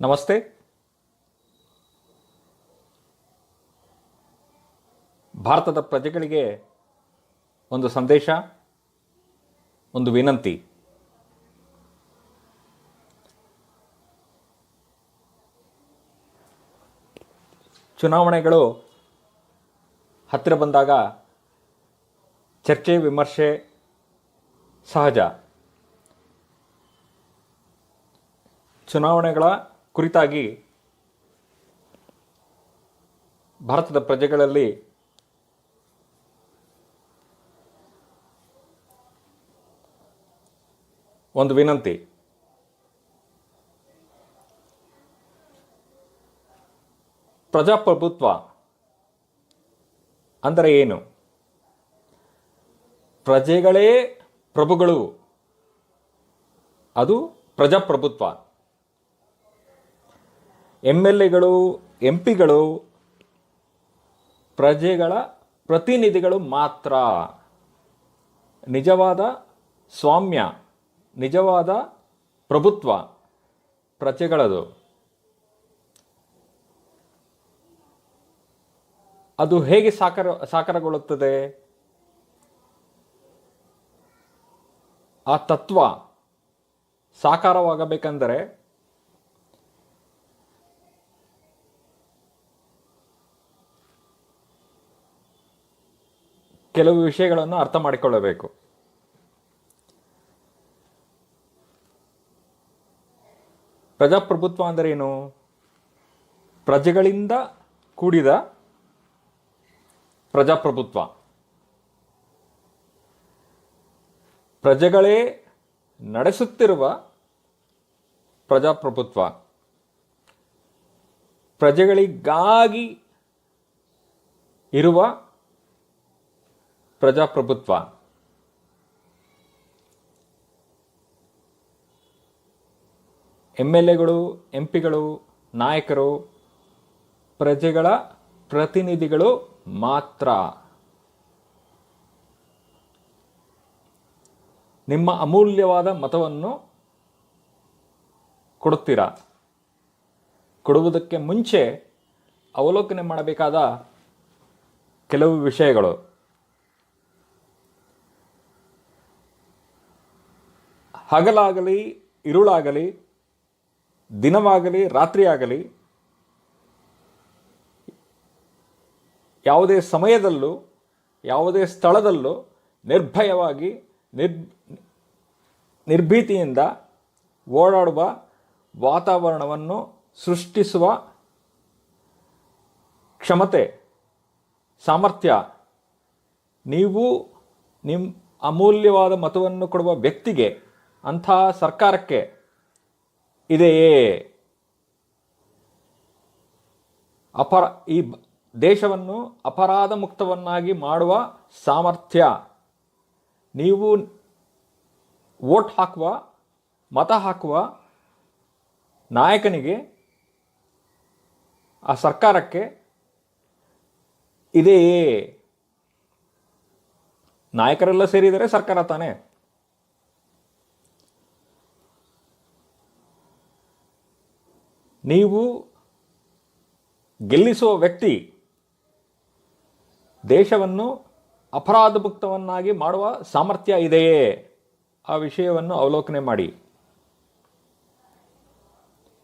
ನಮಸ್ತೆ. ಭಾರತದ ಪ್ರಜೆಗಳಿಗೆ ಒಂದು ಸಂದೇಶ ಒಂದು ವಿನಂತಿ. ಚುನಾವಣೆಗಳು ಹತ್ತಿರ ಬಂದಾಗ ಚರ್ಚೆ ವಿಮರ್ಶೆ ಸಹಜ. ಚುನಾವಣೆಗಳ ಕುರಿತಾಗಿ ಭಾರತದ ಪ್ರಜೆಗಳಲ್ಲಿ ಒಂದು ವಿನಂತಿ. ಪ್ರಜಾಪ್ರಭುತ್ವ ಅಂದರೆ ಏನು? ಪ್ರಜೆಗಳೇ ಪ್ರಭುಗಳು. ಅದು ಪ್ರಜಾಪ್ರಭುತ್ವ. ಎಂ ಎಲ್ ಎಗಳು ಎಂ ಪಿಗಳು ಪ್ರಜೆಗಳ ಪ್ರತಿನಿಧಿಗಳು ಮಾತ್ರ. ನಿಜವಾದ ಸ್ವಾಮ್ಯ, ನಿಜವಾದ ಪ್ರಭುತ್ವ ಪ್ರಜೆಗಳದು. ಅದು ಹೇಗೆ ಸಾಕಾರ, ಸಾಕಾರಗೊಳ್ಳುತ್ತದೆ? ಆ ತತ್ವ ಸಾಕಾರವಾಗಬೇಕೆಂದರೆ ಕೆಲವು ವಿಷಯಗಳನ್ನು ಅರ್ಥ ಮಾಡಿಕೊಳ್ಳಬೇಕು. ಪ್ರಜಾಪ್ರಭುತ್ವ ಅಂದರೆ ಏನು? ಪ್ರಜೆಗಳಿಂದ ಕೂಡಿದ ಪ್ರಜಾಪ್ರಭುತ್ವ. ಪ್ರಜೆಗಳೇ ನಡೆಸುತ್ತಿರುವ ಪ್ರಜಾಪ್ರಭುತ್ವ. ಪ್ರಜೆಗಳಿಗಾಗಿ ಇರುವ ಪ್ರಜಾಪ್ರಭುತ್ವ. ಎಂ ಎಲ್ ಎಗಳು ಎಂ ಪಿಗಳು ನಾಯಕರು, ಪ್ರಜೆಗಳ ಪ್ರತಿನಿಧಿಗಳು ಮಾತ್ರ. ನಿಮ್ಮ ಅಮೂಲ್ಯವಾದ ಮತವನ್ನು ಕೊಡುತ್ತೀರಾ? ಕೊಡುವುದಕ್ಕೆ ಮುಂಚೆ ಅವಲೋಕನೆ ಮಾಡಬೇಕಾದ ಕೆಲವು ವಿಷಯಗಳು. ಹಗಲಾಗಲಿ ಇರುಳಾಗಲಿ ದಿನವಾಗಲಿ, ರಾತ್ರಿಯಾಗಲಿ, ಯಾವುದೇ ಸಮಯದಲ್ಲೂ, ಯಾವುದೇ ಸ್ಥಳದಲ್ಲೂ ನಿರ್ಭಯವಾಗಿ, ನಿರ್, ನಿರ್ಭೀತಿಯಿಂದ ಓಡಾಡುವ ವಾತಾವರಣವನ್ನು ಸೃಷ್ಟಿಸುವ ಕ್ಷಮತೆ, ಸಾಮರ್ಥ್ಯ, ನೀವು ನಿಮ್ಮ ಅಮೂಲ್ಯವಾದ ಮತವನ್ನು ಕೊಡುವ ವ್ಯಕ್ತಿಗೆ ಅಂಥ ಸರ್ಕಾರಕ್ಕೆ ಇದೆಯೇ? ಅಪರ, ಈ ದೇಶವನ್ನು ಅಪರಾಧ ಮುಕ್ತವನ್ನಾಗಿ ಮಾಡುವ ಸಾಮರ್ಥ್ಯ. ನೀವು ವೋಟ್ ಹಾಕುವ, ಮತ ಹಾಕುವ ನಾಯಕನಿಗೆ ಆ ಸರ್ಕಾರಕ್ಕೆ ಇದೆಯೇ? ನಾಯಕರೆಲ್ಲ ಸೇರಿದರೆ ಸರ್ಕಾರ ತಾನೇ. ನೀವು ಗೆಲ್ಲಿಸುವ ವ್ಯಕ್ತಿ ದೇಶವನ್ನು ಅಪರಾಧ ಮುಕ್ತವನ್ನಾಗಿ ಮಾಡುವ ಸಾಮರ್ಥ್ಯ ಇದೆಯೇ? ಆ ವಿಷಯವನ್ನು ಅವಲೋಕನೆ ಮಾಡಿ.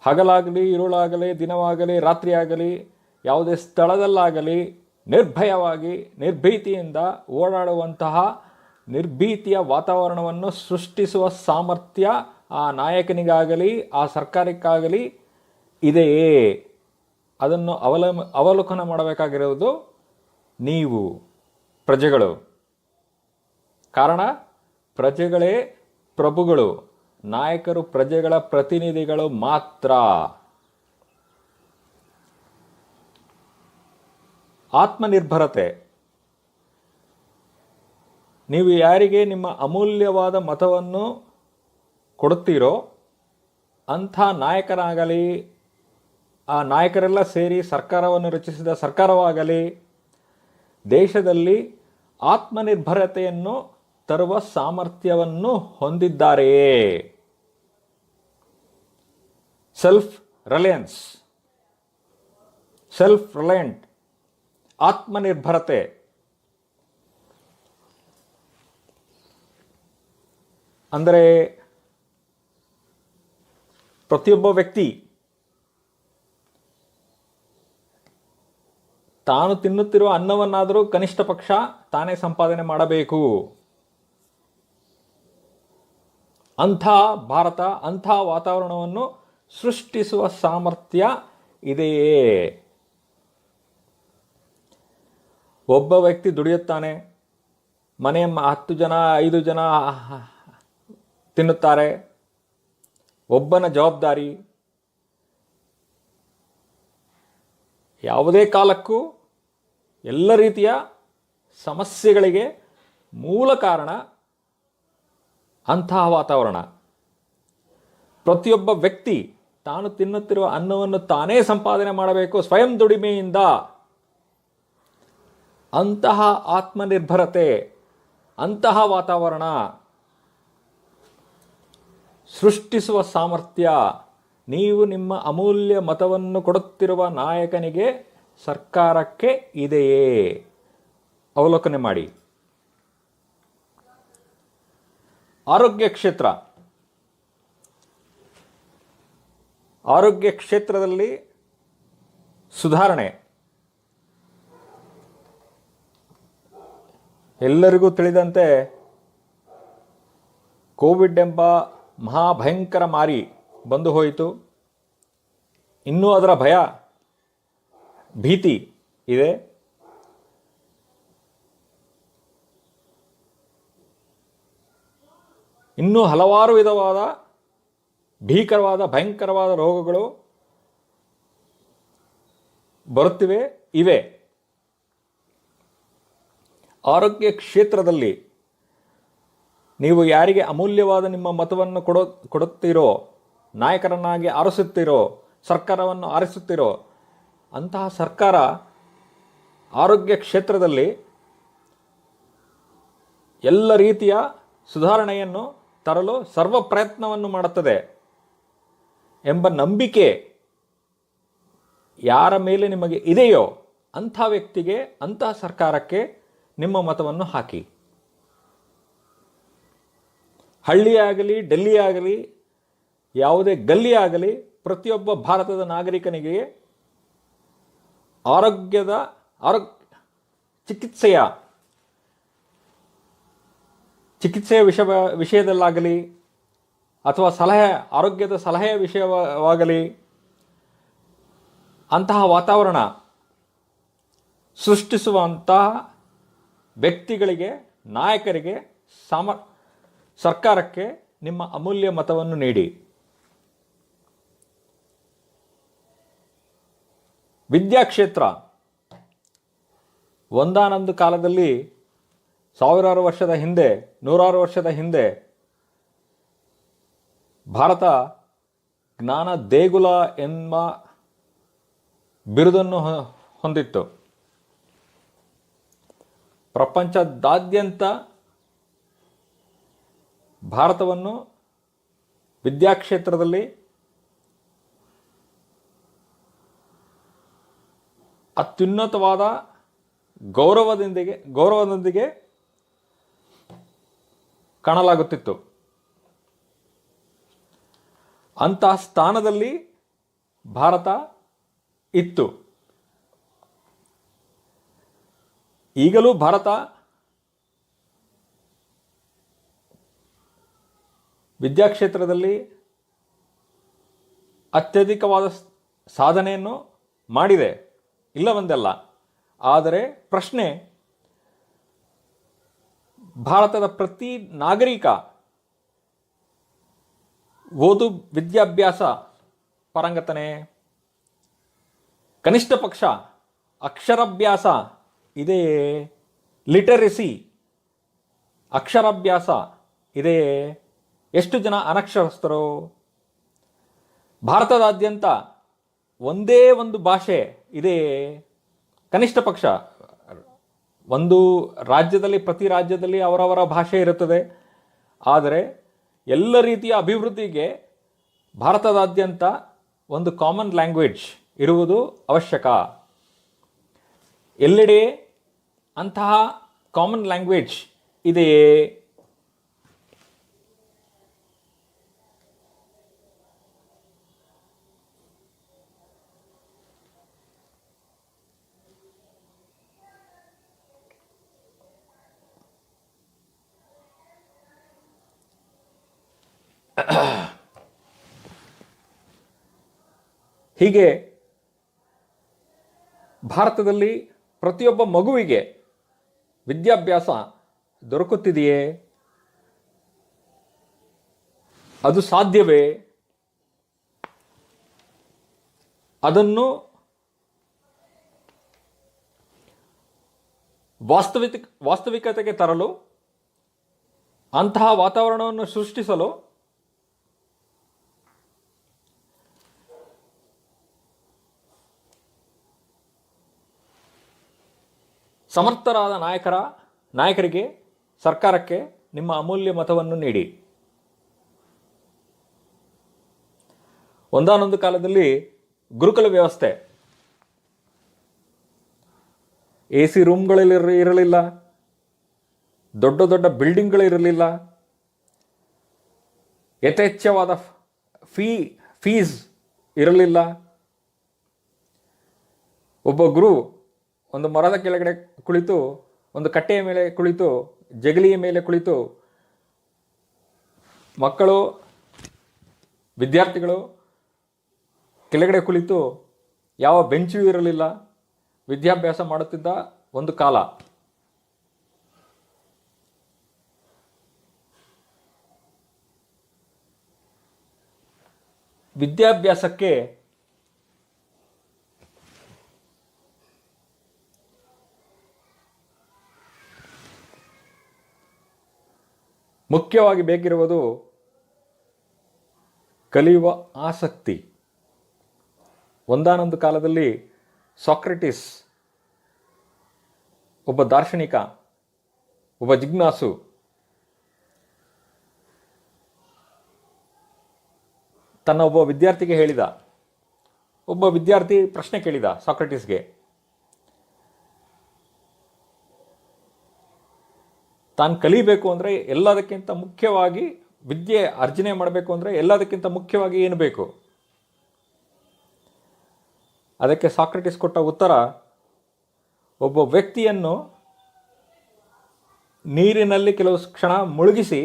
ಹಗಲಾಗಲಿ ಇರುಳಾಗಲಿ ದಿನವಾಗಲಿ, ರಾತ್ರಿಯಾಗಲಿ, ಯಾವುದೇ ಸ್ಥಳದಲ್ಲಾಗಲಿ ನಿರ್ಭಯವಾಗಿ, ನಿರ್ಭೀತಿಯಿಂದ ಓಡಾಡುವಂತಹ ನಿರ್ಭೀತಿಯ ವಾತಾವರಣವನ್ನು ಸೃಷ್ಟಿಸುವ ಸಾಮರ್ಥ್ಯ ಆ ನಾಯಕನಿಗಾಗಲಿ, ಆ ಸರ್ಕಾರಕ್ಕಾಗಲಿ ಇದೆಯೇ? ಅದನ್ನು ಅವಲಂಬ ಅವಲೋಕನ ಮಾಡಬೇಕಾಗಿರುವುದು ನೀವು, ಪ್ರಜೆಗಳು. ಕಾರಣ, ಪ್ರಜೆಗಳೇ ಪ್ರಭುಗಳು. ನಾಯಕರು ಪ್ರಜೆಗಳ ಪ್ರತಿನಿಧಿಗಳು ಮಾತ್ರ. ಆತ್ಮನಿರ್ಭರತೆ. ನೀವು ಯಾರಿಗೆ ನಿಮ್ಮ ಅಮೂಲ್ಯವಾದ ಮತವನ್ನು ಕೊಡುತ್ತೀರೋ ಅಂಥ ನಾಯಕರಾಗಲಿ ಆ ನಾಯಕರೆಲ್ಲ ಸೇರಿ ಸರ್ಕಾರವನ್ನು ರಚಿಸಿದ ಸರ್ಕಾರವಾಗಲಿ, ದೇಶದಲ್ಲಿ ಆತ್ಮನಿರ್ಭರತೆಯನ್ನು ತರುವ ಸಾಮರ್ಥ್ಯವನ್ನು ಹೊಂದಿದ್ದಾರೆಯೇ? ಸೆಲ್ಫ್ ರಿಲಯನ್ಸ್ ಸೆಲ್ಫ್ ರಿಲಯಂಟ್ ಆತ್ಮನಿರ್ಭರತೆ. ಅಂದರೆ ಪ್ರತಿಯೊಬ್ಬ ವ್ಯಕ್ತಿ ತಾನು ತಿನ್ನುತ್ತಿರುವ ಅನ್ನವನ್ನಾದರೂ ಕನಿಷ್ಠ ಪಕ್ಷ ತಾನೇ ಸಂಪಾದನೆ ಮಾಡಬೇಕು. ಅಂಥ ಭಾರತ, ಅಂಥ ವಾತಾವರಣವನ್ನು ಸೃಷ್ಟಿಸುವ ಸಾಮರ್ಥ್ಯ ಇದೆಯೇ? ಒಬ್ಬ ವ್ಯಕ್ತಿ ದುಡಿಯುತ್ತಾನೆ ಮನೆ ಹತ್ತು ಜನ, ಐದು ಜನ ತಿನ್ನುತ್ತಾರೆ, ಒಬ್ಬನ ಜವಾಬ್ದಾರಿ ಯಾವುದೇ ಕಾಲಕ್ಕೂ ಎಲ್ಲ ರೀತಿಯ ಸಮಸ್ಯೆಗಳಿಗೆ ಮೂಲ ಕಾರಣ ಅಂತಹ ವಾತಾವರಣ. ಪ್ರತಿಯೊಬ್ಬ ವ್ಯಕ್ತಿ ತಾನು ತಿನ್ನುತ್ತಿರುವ ಅನ್ನವನ್ನು ತಾನೇ ಸಂಪಾದನೆ ಮಾಡಬೇಕು ಸ್ವಯಂ ದುಡಿಮೆಯಿಂದ. ಅಂತಹ ಆತ್ಮನಿರ್ಭರತೆ, ಅಂತಹ ವಾತಾವರಣ ಸೃಷ್ಟಿಸುವ ಸಾಮರ್ಥ್ಯ ನೀವು ನಿಮ್ಮ ಅಮೂಲ್ಯ ಮತವನ್ನು ಕೊಡುತ್ತಿರುವ ನಾಯಕನಿಗೆ ಸರ್ಕಾರಕ್ಕೆ ಇದೆಯೇ? ಅವಲೋಕನೆ ಮಾಡಿ. ಆರೋಗ್ಯ ಕ್ಷೇತ್ರ. ಆರೋಗ್ಯ ಕ್ಷೇತ್ರದಲ್ಲಿ ಸುಧಾರಣೆ. ಎಲ್ಲರಿಗೂ ತಿಳಿದಂತೆ ಕೋವಿಡ್ ಎಂಬ ಮಹಾಭಯಂಕರ ಮಾರಿ. ಬಂದು ಹೋಯಿತು. ಇನ್ನೂ ಅದರ ಭಯ, ಭೀತಿ ಇದೆ. ಇನ್ನೂ ಹಲವಾರು ವಿಧವಾದ, ಭೀಕರವಾದ, ಭಯಂಕರವಾದ ರೋಗಗಳು ಬರುತ್ತಿವೆ, ಇವೆ. ಆರೋಗ್ಯ ಕ್ಷೇತ್ರದಲ್ಲಿ ನೀವು ಯಾರಿಗೆ ಅಮೂಲ್ಯವಾದ ನಿಮ್ಮ ಮತವನ್ನು ಕೊಡೋ, ಕೊಡುತ್ತೀರೋ ನಾಯಕರನ್ನಾಗಿ ಆರಿಸುತ್ತಿರೋ, ಸರ್ಕಾರವನ್ನು ಆರಿಸುತ್ತಿರೋ ಅಂತಹ ಸರ್ಕಾರ ಆರೋಗ್ಯ ಕ್ಷೇತ್ರದಲ್ಲಿ ಎಲ್ಲ ರೀತಿಯ ಸುಧಾರಣೆಯನ್ನು ತರಲು ಸರ್ವ ಪ್ರಯತ್ನವನ್ನು ಮಾಡುತ್ತದೆ ಎಂಬ ನಂಬಿಕೆ ಯಾರ ಮೇಲೆ ನಿಮಗೆ ಇದೆಯೋ ಅಂಥ ವ್ಯಕ್ತಿಗೆ ಅಂತಹ ಸರ್ಕಾರಕ್ಕೆ ನಿಮ್ಮ ಮತವನ್ನು ಹಾಕಿ. ಹಳ್ಳಿಯಾಗಲಿ ಡೆಲ್ಲಿ ಆಗಲಿ ಯಾವುದೇ ಗಲ್ಲಿ ಆಗಲಿ ಪ್ರತಿಯೊಬ್ಬ ಭಾರತದ ನಾಗರಿಕನಿಗೆ ಆರೋಗ್ಯದ ಆರೋಗ್ಯ ಚಿಕಿತ್ಸೆಯ ಚಿಕಿತ್ಸೆಯ ವಿಷಯ ವಿಷಯದಲ್ಲಾಗಲಿ ಅಥವಾ ಸಲಹೆ ಆರೋಗ್ಯದ ಸಲಹೆಯ ವಿಷಯವಾಗಲಿ ಅಂತಹ ವಾತಾವರಣ ಸೃಷ್ಟಿಸುವಂತಹ ವ್ಯಕ್ತಿಗಳಿಗೆ, ನಾಯಕರಿಗೆ, ಸಾಮ ಸರ್ಕಾರಕ್ಕೆ ನಿಮ್ಮ ಅಮೂಲ್ಯ ಮತವನ್ನು ನೀಡಿ. ವಿದ್ಯಾಕ್ಷೇತ್ರ. ಒಂದಾನೊಂದು ಕಾಲದಲ್ಲಿ ಸಾವಿರಾರು ವರ್ಷದ ಹಿಂದೆ, ನೂರಾರು ವರ್ಷದ ಹಿಂದೆ ಭಾರತ ಜ್ಞಾನ ದೇಗುಲ ಎಂಬ ಬಿರುದನ್ನು ಹೊಂದಿತ್ತು. ಪ್ರಪಂಚದಾದ್ಯಂತ ಭಾರತವನ್ನು ವಿದ್ಯಾಕ್ಷೇತ್ರದಲ್ಲಿ ಅತ್ಯುನ್ನತವಾದ ಗೌರವದೊಂದಿಗೆ ಗೌರವದೊಂದಿಗೆ ಕಾಣಲಾಗುತ್ತಿತ್ತು. ಅಂತಹ ಸ್ಥಾನದಲ್ಲಿ ಭಾರತ ಇತ್ತು. ಈಗಲೂ ಭಾರತ ವಿದ್ಯಾಕ್ಷೇತ್ರದಲ್ಲಿ ಅತ್ಯಧಿಕವಾದ ಸಾಧನೆಯನ್ನು ಮಾಡಿದೆ. ಇಲ್ಲವೆಂದಲ್ಲ. ಆದರೆ ಪ್ರಶ್ನೆ, ಭಾರತದ ಪ್ರತಿ ನಾಗರಿಕ ಓದು ವಿದ್ಯಾಭ್ಯಾಸ ಪರಂಗತನೆ, ಕನಿಷ್ಠ ಪಕ್ಷ ಅಕ್ಷರಾಭ್ಯಾಸ ಇದೆಯೇ ಲಿಟರಸಿ ಅಕ್ಷರಾಭ್ಯಾಸ ಇದೆಯೇ ಎಷ್ಟು ಜನ ಅನಕ್ಷರಸ್ಥರು? ಭಾರತದಾದ್ಯಂತ ಒಂದೇ ಒಂದು ಭಾಷೆ ಇದೇ ಕನಿಷ್ಠ ಪಕ್ಷ. ಒಂದು ರಾಜ್ಯದಲ್ಲಿ, ಪ್ರತಿ ರಾಜ್ಯದಲ್ಲಿ ಅವರವರ ಭಾಷೆ ಇರುತ್ತದೆ. ಆದರೆ ಎಲ್ಲ ರೀತಿಯ ಅಭಿವೃದ್ಧಿಗೆ ಭಾರತದಾದ್ಯಂತ ಒಂದು ಕಾಮನ್ ಲ್ಯಾಂಗ್ವೇಜ್ ಇರುವುದು ಅವಶ್ಯಕ. ಎಲ್ಲೆಡೆ ಅಂತಹ ಕಾಮನ್ ಲ್ಯಾಂಗ್ವೇಜ್ ಇದೆಯೇ? ಹೀಗೆ ಭಾರತದಲ್ಲಿ ಪ್ರತಿಯೊಬ್ಬ ಮಗುವಿಗೆ ವಿದ್ಯಾಭ್ಯಾಸ ದೊರಕುತ್ತಿದೆಯೇ? ಅದು ಸಾಧ್ಯವೇ? ಅದನ್ನು ವಾಸ್ತವಿಕ, ವಾಸ್ತವಿಕತೆಗೆ ತರಲು, ಅಂತಹ ವಾತಾವರಣವನ್ನು ಸೃಷ್ಟಿಸಲು ಸಮರ್ಥರಾದ ನಾಯಕರ, ನಾಯಕರಿಗೆ, ಸರ್ಕಾರಕ್ಕೆ ನಿಮ್ಮ ಅಮೂಲ್ಯ ಮತವನ್ನು ನೀಡಿ. ಒಂದಾನೊಂದು ಕಾಲದಲ್ಲಿ ಗುರುಕುಲ ವ್ಯವಸ್ಥೆ. ಎ ಸಿ ರೂಮ್ಗಳಲ್ಲಿ ಇರಲಿಲ್ಲ. ದೊಡ್ಡ ದೊಡ್ಡ ಬಿಲ್ಡಿಂಗ್ಗಳಿರಲಿಲ್ಲ ಯಥೇಚ್ಛವಾದ ಫೀ, ಫೀಸ್ ಇರಲಿಲ್ಲ. ಒಬ್ಬ ಗುರು ಒಂದು ಮರದ ಕೆಳಗಡೆ ಕುಳಿತು, ಒಂದು ಕಟ್ಟೆಯ ಮೇಲೆ ಕುಳಿತು, ಜಗಲಿಯ ಮೇಲೆ ಕುಳಿತು, ಮಕ್ಕಳು, ವಿದ್ಯಾರ್ಥಿಗಳು ಕೆಳಗಡೆ ಕುಳಿತು, ಯಾವ ಬೆಂಚು ಇರಲಿಲ್ಲ, ವಿದ್ಯಾಭ್ಯಾಸ ಮಾಡುತ್ತಿದ್ದ ಒಂದು ಕಾಲ. ವಿದ್ಯಾಭ್ಯಾಸಕ್ಕೆ ಮುಖ್ಯವಾಗಿ ಬೇಕಿರುವುದು ಕಲಿಯುವ ಆಸಕ್ತಿ. ಒಂದಾನೊಂದು ಕಾಲದಲ್ಲಿ ಸಾಕ್ರೆಟಿಸ್, ಒಬ್ಬ ದಾರ್ಶನಿಕ, ಒಬ್ಬ ಜಿಜ್ಞಾಸು, ತನ್ನ ಒಬ್ಬ ವಿದ್ಯಾರ್ಥಿಗೆ ಹೇಳಿದ, ಒಬ್ಬ ವಿದ್ಯಾರ್ಥಿ ಪ್ರಶ್ನೆ ಕೇಳಿದ ಸಾಕ್ರೆಟಿಸ್ಗೆ. ತಾನು ಕಲಿಬೇಕು ಅಂದರೆ ಎಲ್ಲದಕ್ಕಿಂತ ಮುಖ್ಯವಾಗಿ ವಿದ್ಯೆ ಅರ್ಜನೆ ಮಾಡಬೇಕು ಅಂದರೆ ಎಲ್ಲದಕ್ಕಿಂತ ಮುಖ್ಯವಾಗಿ ಏನು ಬೇಕು? ಅದಕ್ಕೆ ಸಾಕ್ರೆಟಿಸ್ ಕೊಟ್ಟ ಉತ್ತರ, ಒಬ್ಬ ವ್ಯಕ್ತಿಯನ್ನು ನೀರಿನಲ್ಲಿ ಕೆಲವು ಕ್ಷಣ ಮುಳುಗಿಸಿ,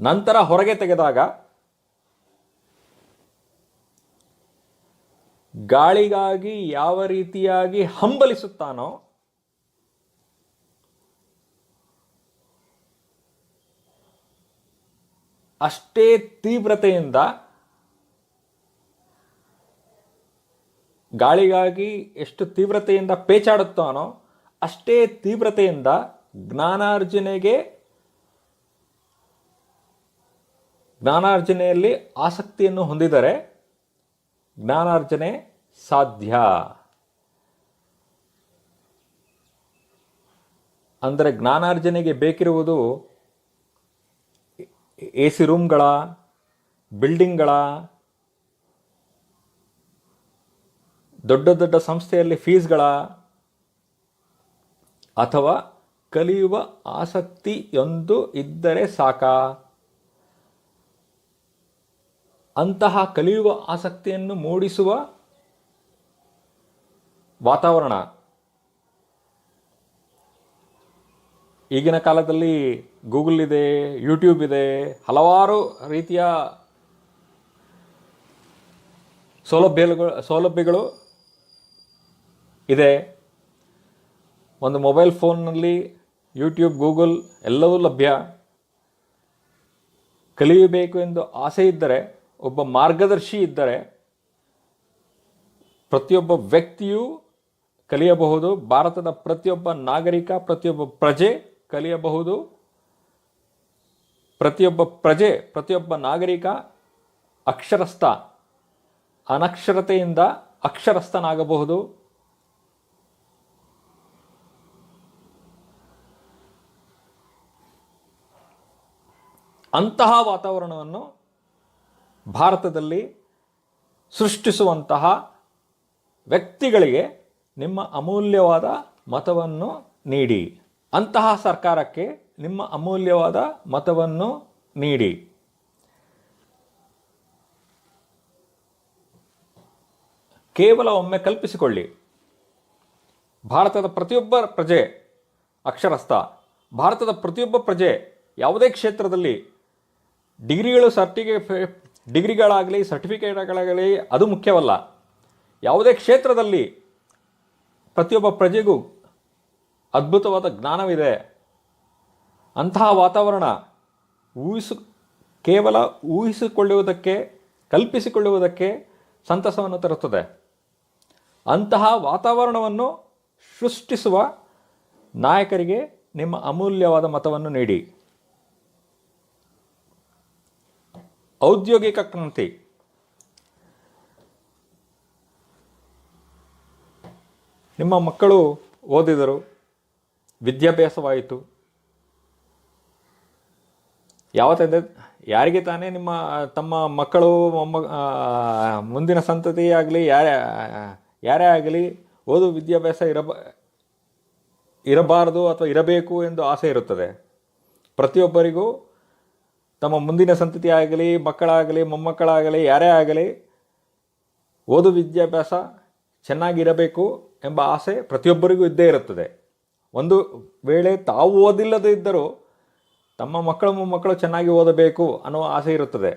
ನಂತರ ಹೊರಗೆ ತೆಗೆದಾಗ ಗಾಳಿಗಾಗಿ ಯಾವ ರೀತಿಯಾಗಿ ಹಂಬಲಿಸುತ್ತಾನೋ ಅಷ್ಟೇ ತೀವ್ರತೆಯಿಂದ ಗಾಳಿಗಾಗಿ ಎಷ್ಟು ತೀವ್ರತೆಯಿಂದ ಪೇಚಾಡುತ್ತಾನೋ ಅಷ್ಟೇ ತೀವ್ರತೆಯಿಂದ ಜ್ಞಾನಾರ್ಜನೆಗೆ ಜ್ಞಾನಾರ್ಜನೆಯಲ್ಲಿ ಆಸಕ್ತಿಯನ್ನು ಹೊಂದಿದರೆ ಜ್ಞಾನಾರ್ಜನೆ ಸಾಧ್ಯ. ಅಂದರೆ ಜ್ಞಾನಾರ್ಜನೆಗೆ ಬೇಕಿರುವುದು ಎ ಸಿ ರೂಮ್ಗಳ, ಬಿಲ್ಡಿಂಗ್ಗಳ, ದೊಡ್ಡ ದೊಡ್ಡ ಸಂಸ್ಥೆಯಲ್ಲಿ ಫೀಸ್ಗಳ ಅಥವಾ ಕಲಿಯುವ ಆಸಕ್ತಿಯೊಂದು ಇದ್ದರೆ ಸಾಕ. ಅಂತಹ ಕಲಿಯುವ ಆಸಕ್ತಿಯನ್ನು ಮೂಡಿಸುವ ವಾತಾವರಣ. ಈಗಿನ ಕಾಲದಲ್ಲಿ ಗೂಗಲ್ ಇದೆ ಯೂಟ್ಯೂಬ್ ಇದೆ, ಹಲವಾರು ರೀತಿಯ ಸೌಲಭ್ಯಗಳು ಸೌಲಭ್ಯಗಳು ಇದೆ. ಒಂದು ಮೊಬೈಲ್ ಫೋನ್ನಲ್ಲಿ ಯೂಟ್ಯೂಬ್ ಗೂಗಲ್ ಎಲ್ಲವೂ ಲಭ್ಯ. ಕಲಿಯಬೇಕು ಎಂದು ಆಸೆ ಇದ್ದರೆ, ಒಬ್ಬ ಮಾರ್ಗದರ್ಶಿ ಇದ್ದರೆ ಪ್ರತಿಯೊಬ್ಬ ವ್ಯಕ್ತಿಯೂ ಕಲಿಯಬಹುದು. ಭಾರತದ ಪ್ರತಿಯೊಬ್ಬ ನಾಗರಿಕ, ಪ್ರತಿಯೊಬ್ಬ ಪ್ರಜೆ ಕಲಿಯಬಹುದು. ಪ್ರತಿಯೊಬ್ಬ ಪ್ರಜೆ, ಪ್ರತಿಯೊಬ್ಬ ನಾಗರಿಕ ಅಕ್ಷರಸ್ಥ, ಅನಕ್ಷರತೆಯಿಂದ ಅಕ್ಷರಸ್ಥನಾಗಬಹುದು. ಅಂತಹ ವಾತಾವರಣವನ್ನು ಭಾರತದಲ್ಲಿ ಸೃಷ್ಟಿಸುವಂತಹ ವ್ಯಕ್ತಿಗಳಿಗೆ ನಿಮ್ಮ ಅಮೂಲ್ಯವಾದ ಮತವನ್ನು ನೀಡಿ. ಅಂತಹ ಸರ್ಕಾರಕ್ಕೆ ನಿಮ್ಮ ಅಮೂಲ್ಯವಾದ ಮತವನ್ನು ನೀಡಿ. ಕೇವಲ ಒಮ್ಮೆ ಕಲ್ಪಿಸಿಕೊಳ್ಳಿ. ಭಾರತದ ಪ್ರತಿಯೊಬ್ಬ ಪ್ರಜೆ ಅಕ್ಷರಸ್ಥ. ಭಾರತದ ಪ್ರತಿಯೊಬ್ಬ ಪ್ರಜೆ ಯಾವುದೇ ಕ್ಷೇತ್ರದಲ್ಲಿ ಡಿಗ್ರಿಗಳು ಸರ್ಟಿಫಿಕೇ, ಡಿಗ್ರಿಗಳಾಗಲಿ, ಸರ್ಟಿಫಿಕೇಟ್ಗಳಾಗಲಿ, ಅದು ಮುಖ್ಯವಲ್ಲ. ಯಾವುದೇ ಕ್ಷೇತ್ರದಲ್ಲಿ ಪ್ರತಿಯೊಬ್ಬ ಪ್ರಜೆಗೂ ಅದ್ಭುತವಾದ ಜ್ಞಾನವಿದೆ. ಅಂತಹ ವಾತಾವರಣ ಊಹಿಸು, ಕೇವಲ ಊಹಿಸಿಕೊಳ್ಳುವುದಕ್ಕೆ, ಕಲ್ಪಿಸಿಕೊಳ್ಳುವುದಕ್ಕೆ ಸಂತಸವನ್ನು ತರುತ್ತದೆ. ಅಂತಹ ವಾತಾವರಣವನ್ನು ಸೃಷ್ಟಿಸುವ ನಾಯಕರಿಗೆ ನಿಮ್ಮ ಅಮೂಲ್ಯವಾದ ಮತವನ್ನು ನೀಡಿ. ಔದ್ಯೋಗಿಕ ಕ್ರಾಂತಿ. ನಿಮ್ಮ ಮಕ್ಕಳು ಓದಿದರು ವಿದ್ಯಾಭ್ಯಾಸವಾಯಿತು. ಯಾವ ಯಾರಿಗೆ ತಾನೇ ನಿಮ್ಮ, ತಮ್ಮ ಮಕ್ಕಳು, ಮೊಮ್ಮ ಮುಂದಿನ ಸಂತತಿ ಆಗಲಿ, ಯಾರೇ ಯಾರೇ ಆಗಲಿ ಓದು ವಿದ್ಯಾಭ್ಯಾಸ ಇರಬ, ಇರಬಾರದು ಅಥವಾ ಇರಬೇಕು ಎಂದು ಆಸೆ ಇರುತ್ತದೆ. ಪ್ರತಿಯೊಬ್ಬರಿಗೂ ತಮ್ಮ ಮುಂದಿನ ಸಂತತಿ ಆಗಲಿ, ಮಕ್ಕಳಾಗಲಿ, ಮೊಮ್ಮಕ್ಕಳಾಗಲಿ, ಯಾರೇ ಆಗಲಿ ಓದು ವಿದ್ಯಾಭ್ಯಾಸ ಚೆನ್ನಾಗಿರಬೇಕು ಎಂಬ ಆಸೆ ಪ್ರತಿಯೊಬ್ಬರಿಗೂ ಇದ್ದೇ ಇರುತ್ತದೆ. ಒಂದು ವೇಳೆ ತಾವು ಓದಿಲ್ಲದೇ ಇದ್ದರೂ ತಮ್ಮ ಮಕ್ಕಳು ಮೊಮ್ಮಕ್ಕಳು ಚೆನ್ನಾಗಿ ಓದಬೇಕು ಅನ್ನೋ ಆಸೆ ಇರುತ್ತದೆ.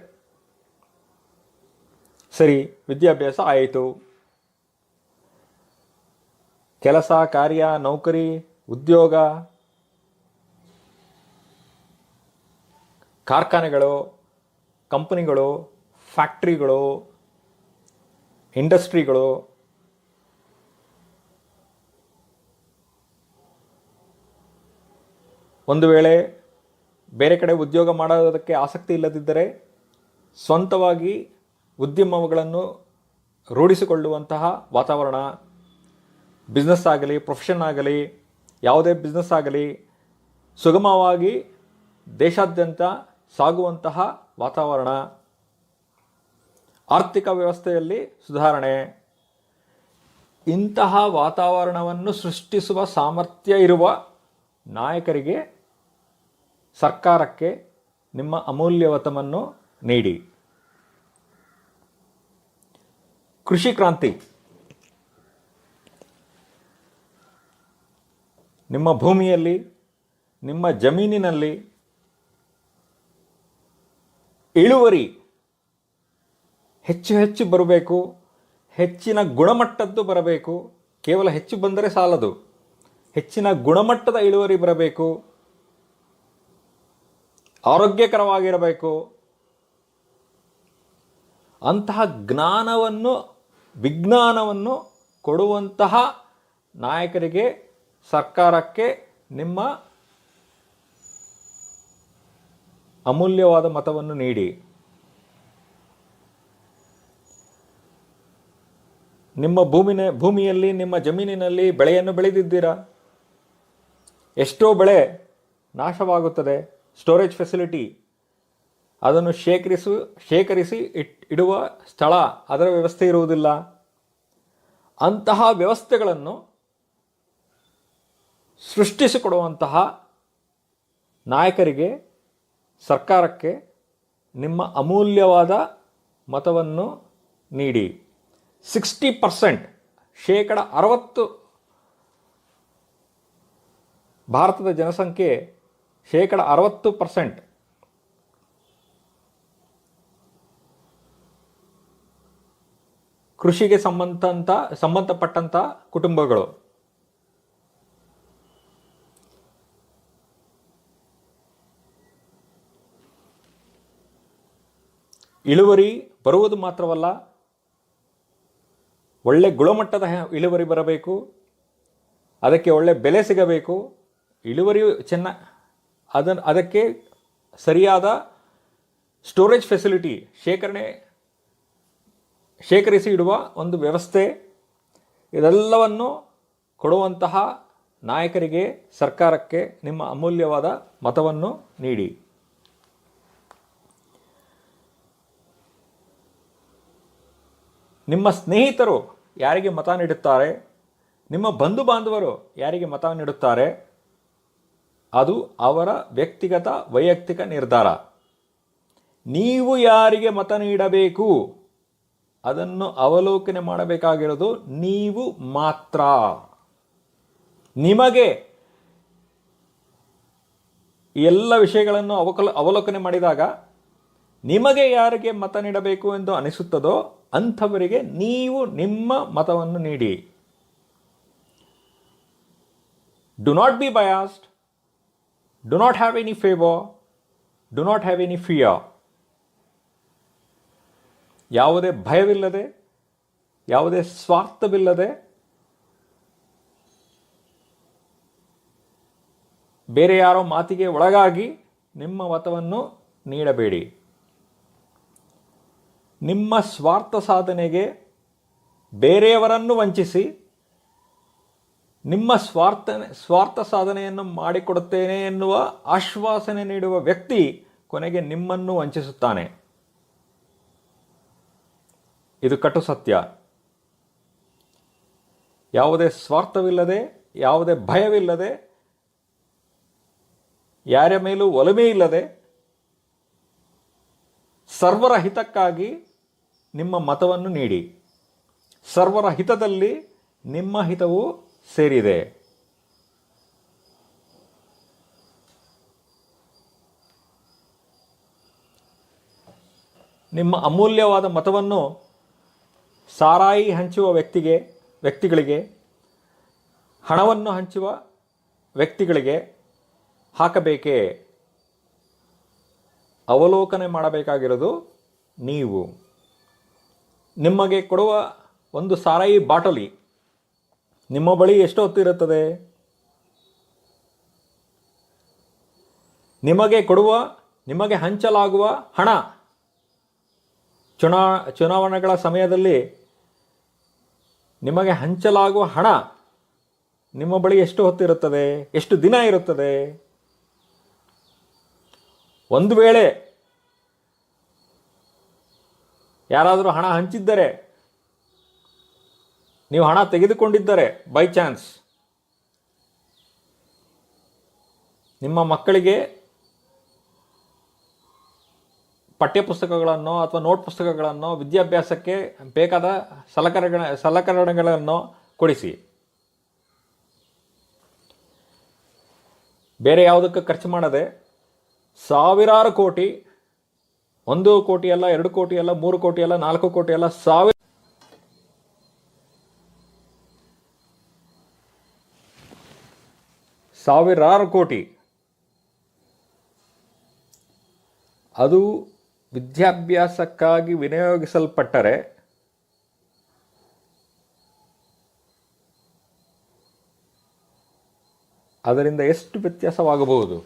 ಸರಿ, ವಿದ್ಯಾಭ್ಯಾಸ ಆಯಿತು. ಕೆಲಸ, ಕಾರ್ಯ, ನೌಕರಿ, ಉದ್ಯೋಗ, ಕಾರ್ಖಾನೆಗಳು, ಕಂಪನಿಗಳು, ಫ್ಯಾಕ್ಟ್ರಿಗಳು, ಇಂಡಸ್ಟ್ರಿಗಳು ಒಂದು ವೇಳೆ ಬೇರೆ ಕಡೆ ಉದ್ಯೋಗ ಮಾಡೋದಕ್ಕೆ ಆಸಕ್ತಿ ಇಲ್ಲದಿದ್ದರೆ ಸ್ವಂತವಾಗಿ ಉದ್ಯಮಗಳನ್ನು ರೂಢಿಸಿಕೊಳ್ಳುವಂತಹ ವಾತಾವರಣ ಬಿಸ್ನೆಸ್ ಆಗಲಿ ಪ್ರೊಫೆಷನ್ ಆಗಲಿ, ಯಾವುದೇ ಬಿಸ್ನೆಸ್ ಆಗಲಿ ಸುಗಮವಾಗಿ ದೇಶಾದ್ಯಂತ ಸಾಗುವಂತಹ ವಾತಾವರಣ, ಆರ್ಥಿಕ ವ್ಯವಸ್ಥೆಯಲ್ಲಿ ಸುಧಾರಣೆ, ಇಂತಹ ವಾತಾವರಣವನ್ನು ಸೃಷ್ಟಿಸುವ ಸಾಮರ್ಥ್ಯ ಇರುವ ನಾಯಕರಿಗೆ ಸರ್ಕಾರಕ್ಕೆ ನಿಮ್ಮ ಅಮೂಲ್ಯವತವನ್ನು ನೀಡಿ. ಕೃಷಿ ಕ್ರಾಂತಿ. ನಿಮ್ಮ ಭೂಮಿಯಲ್ಲಿ, ನಿಮ್ಮ ಜಮೀನಿನಲ್ಲಿ ಇಳುವರಿ ಹೆಚ್ಚು ಹೆಚ್ಚು ಬರಬೇಕು, ಹೆಚ್ಚಿನ ಗುಣಮಟ್ಟದ್ದು ಬರಬೇಕು, ಕೇವಲ ಹೆಚ್ಚು ಬಂದರೆ ಸಾಲದು. ಹೆಚ್ಚಿನ ಗುಣಮಟ್ಟದ ಇಳುವರಿ ಬರಬೇಕು ಆರೋಗ್ಯಕರವಾಗಿರಬೇಕು. ಅಂತಹ ಜ್ಞಾನವನ್ನು, ವಿಜ್ಞಾನವನ್ನು ಕೊಡುವಂತಹ ನಾಯಕರಿಗೆ, ಸರ್ಕಾರಕ್ಕೆ ನಿಮ್ಮ ಅಮೂಲ್ಯವಾದ ಮತವನ್ನು ನೀಡಿ. ನಿಮ್ಮ ಭೂಮಿನ, ಭೂಮಿಯಲ್ಲಿ, ನಿಮ್ಮ ಜಮೀನಿನಲ್ಲಿ ಬೆಳೆಯನ್ನು ಬೆಳೆದಿದ್ದೀರಾ? ಎಷ್ಟೋ ಬೆಳೆ ನಾಶವಾಗುತ್ತದೆ. ಸ್ಟೋರೇಜ್ ಫೆಸಿಲಿಟಿ ಅದನ್ನು ಶೇಖರಿಸು, ಶೇಖರಿಸಿ ಇಟ್, ಇಡುವ ಸ್ಥಳ ಅದರ ವ್ಯವಸ್ಥೆ ಇರುವುದಿಲ್ಲ. ಅಂತಹ ವ್ಯವಸ್ಥೆಗಳನ್ನು ಸೃಷ್ಟಿಸಿಕೊಡುವಂತಹ ನಾಯಕರಿಗೆ, ಸರ್ಕಾರಕ್ಕೆ ನಿಮ್ಮ ಅಮೂಲ್ಯವಾದ ಮತವನ್ನು ನೀಡಿ. ಸಿಕ್ಸ್ಟಿ ಪರ್ಸೆಂಟ್ ಶೇಕಡ ಅರವತ್ತು, ಭಾರತದ ಜನಸಂಖ್ಯೆ ಶೇಕಡ ಅರವತ್ತು ಪರ್ಸೆಂಟ್ ಕೃಷಿಗೆ ಸಂಬಂಧಂತ ಸಂಬಂಧಪಟ್ಟಂಥ ಕುಟುಂಬಗಳು. ಇಳುವರಿ ಬರುವುದು ಮಾತ್ರವಲ್ಲ, ಒಳ್ಳೆ ಗುಣಮಟ್ಟದ ಇಳುವರಿ ಬರಬೇಕು, ಅದಕ್ಕೆ ಒಳ್ಳೆ ಬೆಲೆ ಸಿಗಬೇಕು, ಇಳುವರಿಯು ಚೆನ್ನ ಅದನ್ನು ಅದಕ್ಕೆ ಸರಿಯಾದ ಸ್ಟೋರೇಜ್ ಫೆಸಿಲಿಟಿ ಶೇಖರಣೆ, ಶೇಖರಿಸಿ ಇಡುವ ಒಂದು ವ್ಯವಸ್ಥೆ ಇದೆಲ್ಲವನ್ನು ಕೊಡುವಂತಹ ನಾಯಕರಿಗೆ, ಸರ್ಕಾರಕ್ಕೆ ನಿಮ್ಮ ಅಮೂಲ್ಯವಾದ ಮತವನ್ನು ನೀಡಿ. ನಿಮ್ಮ ಸ್ನೇಹಿತರು ಯಾರಿಗೆ ಮತ ನೀಡುತ್ತಾರೆ? ನಿಮ್ಮ ಬಂಧು ಬಾಂಧವರು ಯಾರಿಗೆ ಮತ ನೀಡುತ್ತಾರೆ? ಅದು ಅವರ ವ್ಯಕ್ತಿಗತ ವೈಯಕ್ತಿಕ ನಿರ್ಧಾರ. ನೀವು ಯಾರಿಗೆ ಮತ ನೀಡಬೇಕು? ಅದನ್ನು ಅವಲೋಕನೆ ಮಾಡಬೇಕಾಗಿರೋದು ನೀವು ಮಾತ್ರ. ನಿಮಗೆ ಎಲ್ಲ ವಿಷಯಗಳನ್ನು ಅವಕಲ, ಅವಲೋಕನೆ ಮಾಡಿದಾಗ ನಿಮಗೆ ಯಾರಿಗೆ ಮತ ನೀಡಬೇಕು ಎಂದು ಅನಿಸುತ್ತದೋ ಅಂಥವರಿಗೆ ನೀವು ನಿಮ್ಮ ಮತವನ್ನು ನೀಡಿ. Do not be biased do not have any favour do not have any fear ಯಾವುದೇ ಭಯವಿಲ್ಲದೆ, ಯಾವುದೇ ಸ್ವಾರ್ಥವಿಲ್ಲದೆ, ಬೇರೆ ಯಾರೋ ಮಾತಿಗೆ ಒಳಗಾಗಿ ನಿಮ್ಮ ಮತವನ್ನು ನೀಡಬೇಡಿ. ನಿಮ್ಮ ಸ್ವಾರ್ಥ ಸಾಧನೆಗೆ ಬೇರೆಯವರನ್ನು ವಂಚಿಸಿ ನಿಮ್ಮ ಸ್ವಾರ್ಥ ಸ್ವಾರ್ಥ ಸಾಧನೆಯನ್ನು ಮಾಡಿಕೊಡುತ್ತೇನೆ ಎನ್ನುವ ಆಶ್ವಾಸನೆ ನೀಡುವ ವ್ಯಕ್ತಿ ಕೊನೆಗೆ ನಿಮ್ಮನ್ನು ವಂಚಿಸುತ್ತಾನೆ. ಇದು ಕಟು ಸತ್ಯ. ಯಾವುದೇ ಸ್ವಾರ್ಥವಿಲ್ಲದೆ, ಯಾವುದೇ ಭಯವಿಲ್ಲದೆ, ಯಾರ ಮೇಲೂ ಒಲಮೆ ಇಲ್ಲದೆ, ಸರ್ವರ ಹಿತಕ್ಕಾಗಿ ನಿಮ್ಮ ಮತವನ್ನು ನೀಡಿ. ಸರ್ವರ ಹಿತದಲ್ಲಿ ನಿಮ್ಮ ಹಿತವು ಸೇರಿದೆ. ನಿಮ್ಮ ಅಮೂಲ್ಯವಾದ ಮತವನ್ನು ಸಾರಾಯಿ ಹಂಚುವ ವ್ಯಕ್ತಿಗೆ, ವ್ಯಕ್ತಿಗಳಿಗೆ, ಹಣವನ್ನು ಹಂಚುವ ವ್ಯಕ್ತಿಗಳಿಗೆ ಹಾಕಬೇಕೇ? ಅವಲೋಕನೆ ಮಾಡಬೇಕಾಗಿರೋದು ನೀವು. ನಿಮಗೆ ಕೊಡುವ ಒಂದು ಸಾರಾಯಿ ಬಾಟಲಿ ನಿಮ್ಮ ಬಳಿ ಎಷ್ಟು ಹೊತ್ತಿರುತ್ತದೆ ನಿಮಗೆ ಕೊಡುವ, ನಿಮಗೆ ಹಂಚಲಾಗುವ ಹಣ. ಚುನಾ, ಚುನಾವಣೆಗಳ ಸಮಯದಲ್ಲಿ ನಿಮಗೆ ಹಂಚಲಾಗುವ ಹಣ ನಿಮ್ಮ ಬಳಿ ಎಷ್ಟು ಹೊತ್ತಿರುತ್ತದೆ ಎಷ್ಟು ದಿನ ಇರುತ್ತದೆ? ಒಂದು ವೇಳೆ ಯಾರಾದರೂ ಹಣ ಹಂಚಿದ್ದರೆ ನೀವು ಹಣ ತೆಗೆದುಕೊಂಡಿದ್ದರೆ ಬೈ ಚಾನ್ಸ್ ನಿಮ್ಮ ಮಕ್ಕಳಿಗೆ ಪಠ್ಯಪುಸ್ತಕಗಳನ್ನು ಅಥವಾ ನೋಟ್ ಪುಸ್ತಕಗಳನ್ನು ವಿದ್ಯಾಭ್ಯಾಸಕ್ಕೆ ಬೇಕಾದ ಸಲಕರಣೆ, ಸಲಕರಣೆಗಳನ್ನು ಕೊಡಿಸಿ. ಬೇರೆ ಯಾವುದಕ್ಕೆ ಖರ್ಚು ಮಾಡದೆ ಸಾವಿರಾರು ಕೋಟಿ, ಒಂದು ಕೋಟಿ ಅಲ್ಲ ಎರಡು ಕೋಟಿ ಅಲ್ಲ ಮೂರು ಕೋಟಿ ಅಲ್ಲ ನಾಲ್ಕು ಕೋಟಿ ಅಲ್ಲ ಸಾವಿರ ಸಾವಿರಾರು ಕೋಟಿ. ಅದು ವಿದ್ಯಾಭ್ಯಾಸಕ್ಕಾಗಿ ವಿನಿಯೋಗಿಸಲ್ಪಟ್ಟರೆ ಅದರಿಂದ ಎಷ್ಟು ವ್ಯತ್ಯಾಸವಾಗಬಹುದು?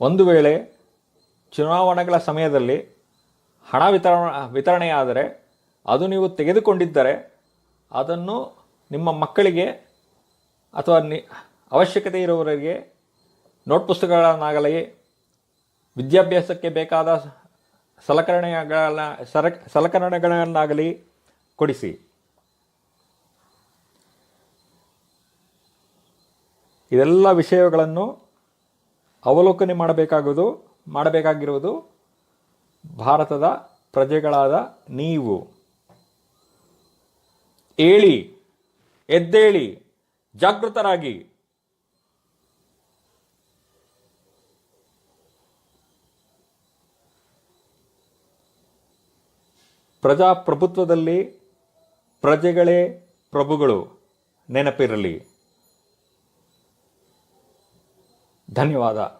ಒಂದು ವೇಳೆ ಚುನಾವಣೆಗಳ ಸಮಯದಲ್ಲಿ ಹಣ ವಿತರಣ ವಿತರಣೆಯಾದರೆ ಅದು ನೀವು ತೆಗೆದುಕೊಂಡಿದ್ದರೆ ಅದನ್ನು ನಿಮ್ಮ ಮಕ್ಕಳಿಗೆ ಅಥವಾ ನಿ, ಅವಶ್ಯಕತೆ ಇರುವವರಿಗೆ ನೋಟ್ ಪುಸ್ತಕಗಳನ್ನಾಗಲಿ, ವಿದ್ಯಾಭ್ಯಾಸಕ್ಕೆ ಬೇಕಾದ ಸಲಕರಣೆಗಳನ್ನ, ಸರ, ಸಲಕರಣೆಗಳನ್ನಾಗಲಿ ಕೊಡಿಸಿ. ಇದೆಲ್ಲ ವಿಷಯಗಳನ್ನು ಅವಲೋಕನೆ ಮಾಡಬೇಕಾಗುವುದು, ಮಾಡಬೇಕಾಗಿರುವುದು ಭಾರತದ ಪ್ರಜೆಗಳಾದ ನೀವು. ಏಳಿ ಎದ್ದೇಳಿ ಜಾಗೃತರಾಗಿ. ಪ್ರಜಾಪ್ರಭುತ್ವದಲ್ಲಿ ಪ್ರಜೆಗಳೇ ಪ್ರಭುಗಳು. ನೆನಪಿರಲಿ. ಧನ್ಯವಾದ.